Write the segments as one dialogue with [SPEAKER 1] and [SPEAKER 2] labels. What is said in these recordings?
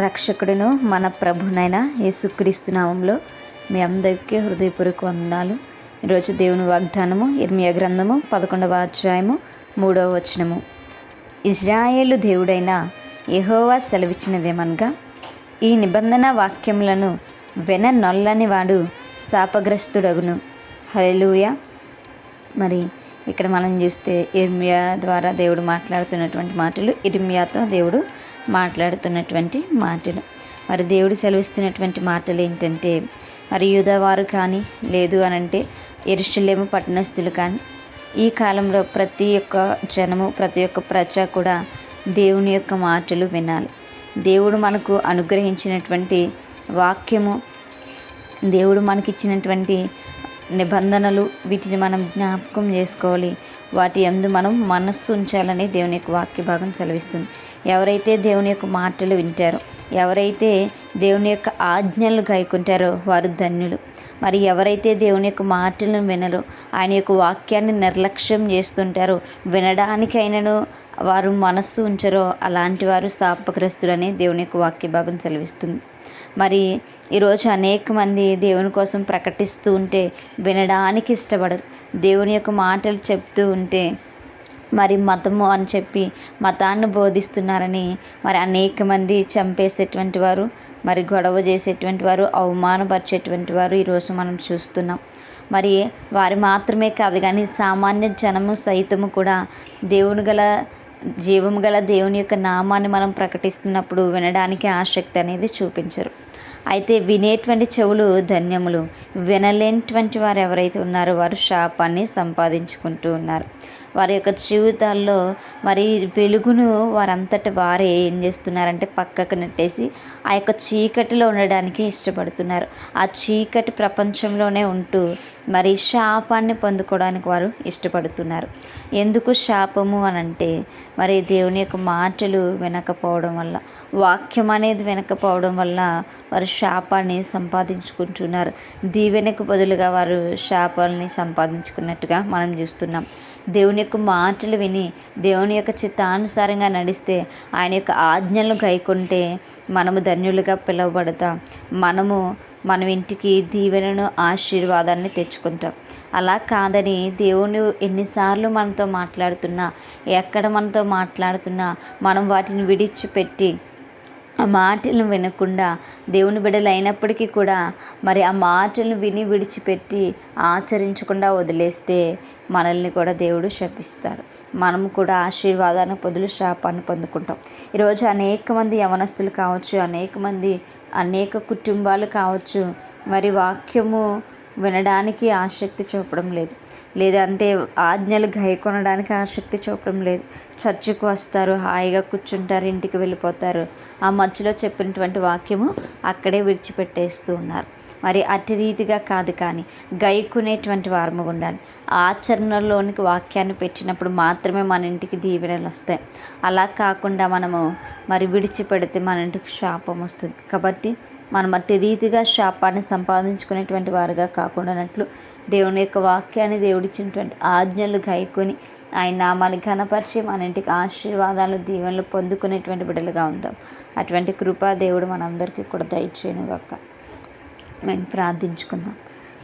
[SPEAKER 1] రక్షకుడును మన ప్రభునైన యేసుక్రీస్తు నామంలో మీ అందరికీ హృదయపూర్వక వందనాలు. ఈరోజు దేవుని వాగ్దానము ఇర్మియా గ్రంథము పదకొండవ అధ్యాయము మూడవ వచనము. ఇజ్రాయేలు దేవుడైన యహోవా సెలవిచ్చినదేమనగా ఈ నిబంధన వాక్యములను వెన నొల్లని వాడు శాపగ్రస్తుడగును. హల్లెలూయ. మరి ఇక్కడ మనం చూస్తే ఇర్మియా ద్వారా దేవుడు మాట్లాడుతున్నటువంటి మాటలు ఇర్మియాతో దేవుడు మాట్లాడుతున్నటువంటి మాటలు. మరి దేవుడు సెలవిస్తున్నటువంటి మాటలు ఏంటంటే మరి యూదవారు కానీ లేదు అని అంటే ఎరుషులేము పట్టణస్థులు కానీ ఈ కాలంలో ప్రతి ఒక్క జనము ప్రతి ఒక్క ప్రజ కూడా దేవుని యొక్క మాటలు వినాలి. దేవుడు మనకు అనుగ్రహించినటువంటి వాక్యము దేవుడు మనకిచ్చినటువంటి నిబంధనలు వీటిని మనం జ్ఞాపకం చేసుకోవాలి. వాటి అందు మనం మనస్సు ఉంచాలని దేవుని యొక్క వాక్య భాగం సెలవిస్తుంది. ఎవరైతే దేవుని యొక్క మాటలు వింటారో ఎవరైతే దేవుని యొక్క ఆజ్ఞలు గాయకుంటారో వారు ధన్యులు. మరి ఎవరైతే దేవుని యొక్క మాటలను వినరో ఆయన యొక్క వాక్యాన్ని నిర్లక్ష్యం చేస్తుంటారో వినడానికైనను వారు మనస్సు ఉంచరో అలాంటి వారు శాపగ్రస్తులని దేవుని యొక్క వాక్య భాగం సెలవిస్తుంది. మరి ఈరోజు అనేక మంది దేవుని కోసం ప్రకటిస్తూ ఉంటే వినడానికి ఇష్టపడరు. దేవుని యొక్క మాటలు చెప్తూ ఉంటే మరి మతము అని చెప్పి మతాన్ని బోధిస్తున్నారని మరి అనేక మంది చంపేసేటువంటి వారు మరి గొడవ చేసేటువంటి వారు అవమానపరిచేటువంటి వారు ఈరోజు మనం చూస్తున్నాం. మరి వారు మాత్రమే కాదు కానీ సామాన్య జనము సైతము కూడా దేవుని గల జీవము గల దేవుని యొక్క నామాన్ని మనం ప్రకటిస్తున్నప్పుడు వినడానికి ఆసక్తి అనేది చూపించరు. అయితే వినేటువంటి చెవులు ధన్యములు. వినలేనటువంటి వారు ఎవరైతే ఉన్నారో వారు శాపాన్ని సంపాదించుకుంటూ ఉన్నారు. వారి యొక్క జీవితాల్లో మరి వెలుగును వారంతటి వారే ఏం చేస్తున్నారంటే పక్కకు నెట్టేసి ఆ యొక్క చీకటిలో ఉండడానికి ఇష్టపడుతున్నారు. ఆ చీకటి ప్రపంచంలోనే ఉంటూ మరి శాపాన్ని పొందుకోవడానికి వారు ఇష్టపడుతున్నారు. ఎందుకు శాపము అని అంటే మరి దేవుని యొక్క మాటలు వినకపోవడం వల్ల వాక్యం అనేది వినకపోవడం వల్ల వారు శాపాన్ని సంపాదించుకుంటున్నారు. దీవెనకు బదులుగా వారు శాపాలని సంపాదించుకున్నట్టుగా మనం చూస్తున్నాం. దేవుని యొక్క మాటలు విని దేవుని యొక్క చిత్తానుసారంగా నడిస్తే ఆయన యొక్క ఆజ్ఞలను గైకుంటే మనము ధన్యులుగా పిలువబడతాం. మనము మనం ఇంటికి దీవెనను ఆశీర్వాదాన్ని తెచ్చుకుంటాం. అలా కాదని దేవుని ఎన్నిసార్లు మనతో మాట్లాడుతున్నా ఎక్కడ మనతో మాట్లాడుతున్నా మనం వాటిని విడిచిపెట్టి ఆ మాటలను వినకుండా దేవుని బిడ్డలు అయినప్పటికీ కూడా మరి ఆ మాటలను విని విడిచిపెట్టి ఆచరించకుండా వదిలేస్తే మనల్ని కూడా దేవుడు శపిస్తాడు. మనము కూడా ఆశీర్వాదాన్ని పొదులు శాపాన్ని పొందుకుంటాం. ఈరోజు అనేక మంది యవనస్తులు కావచ్చు అనేక మంది అనేక కుటుంబాలు కావచ్చు మరి వాక్యము వినడానికి ఆసక్తి చూపడం లేదు. లేదంటే ఆజ్ఞలు కొనడానికి ఆసక్తి చూపడం లేదు. చర్చికి వస్తారు హాయిగా కూర్చుంటారు ఇంటికి వెళ్ళిపోతారు. ఆ మధ్యలో చెప్పినటువంటి వాక్యము అక్కడే విడిచిపెట్టేస్తూ ఉన్నారు. మరి అట్టి రీతిగా కాదు కానీ గైకునేటువంటి వారము ఉండాలి. ఆచరణలోనికి వాక్యాన్ని పెట్టినప్పుడు మాత్రమే మన ఇంటికి దీవెనలు వస్తాయి. అలా కాకుండా మనము మరి విడిచిపెడితే మన ఇంటికి శాపం వస్తుంది. కాబట్టి మనం అట్టి రీతిగా శాపాన్ని సంపాదించుకునేటువంటి వారుగా కాకుండానట్లు దేవుని యొక్క వాక్యాన్ని దేవుడిచ్చినటువంటి ఆజ్ఞలు గైకొని ఆయన నామాన్ని ఘనపరిచి మన ఇంటికి ఆశీర్వాదాలు దీవెనలు పొందుకునేటువంటి బిడ్డలుగా ఉందాం. అటువంటి కృపా దేవుడు మనందరికీ కూడా దయచేయను గాక మేము ప్రార్థించుకుందాం.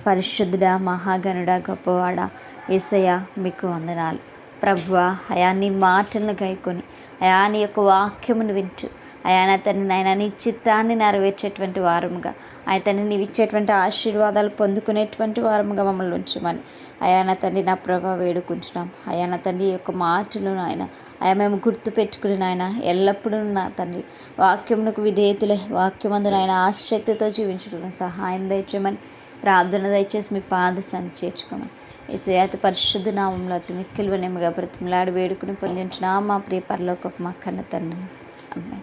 [SPEAKER 1] పరిశుద్ధుడా మహాగణుడా గొప్పవాడ ఏసయ్య మీకు వందనాలు. ప్రభువ అయాన్ని మాటలను గైకొని అయాని యొక్క వాక్యమును వింటూ అయాన తండ్రి నాయన నీ చిత్తాన్ని నెరవేర్చేటువంటి వారముగా. ఆయన తండ్రి నీవు ఆశీర్వాదాలు పొందుకునేటువంటి వారముగా మమ్మల్ని ఉంచమని. అయాన తండ్రి నా ప్రభ వేడుకుంటున్నాం. అయాన తండ్రి యొక్క మాటలు నాయన అయా మేము గుర్తుపెట్టుకుని నాయన ఎల్లప్పుడూ నా తండ్రి వాక్యమునకు విధేయతులే వాక్యమందు నాయన ఆసక్తితో జీవించడం సహాయం దయచేయమని ప్రార్థన దయచేసి మీ పాదశాన్ని చేర్చుకోమని. చేర్చుకోమని ఏసయాత పరిశుద్ధ నామంలో అతి మిక్కిలు వినముగా బ్రతిమలాడి వేడుకుని పొందించిన మా ప్రియ పరలోక మా కన్న తండ్రి. అమ్మాయి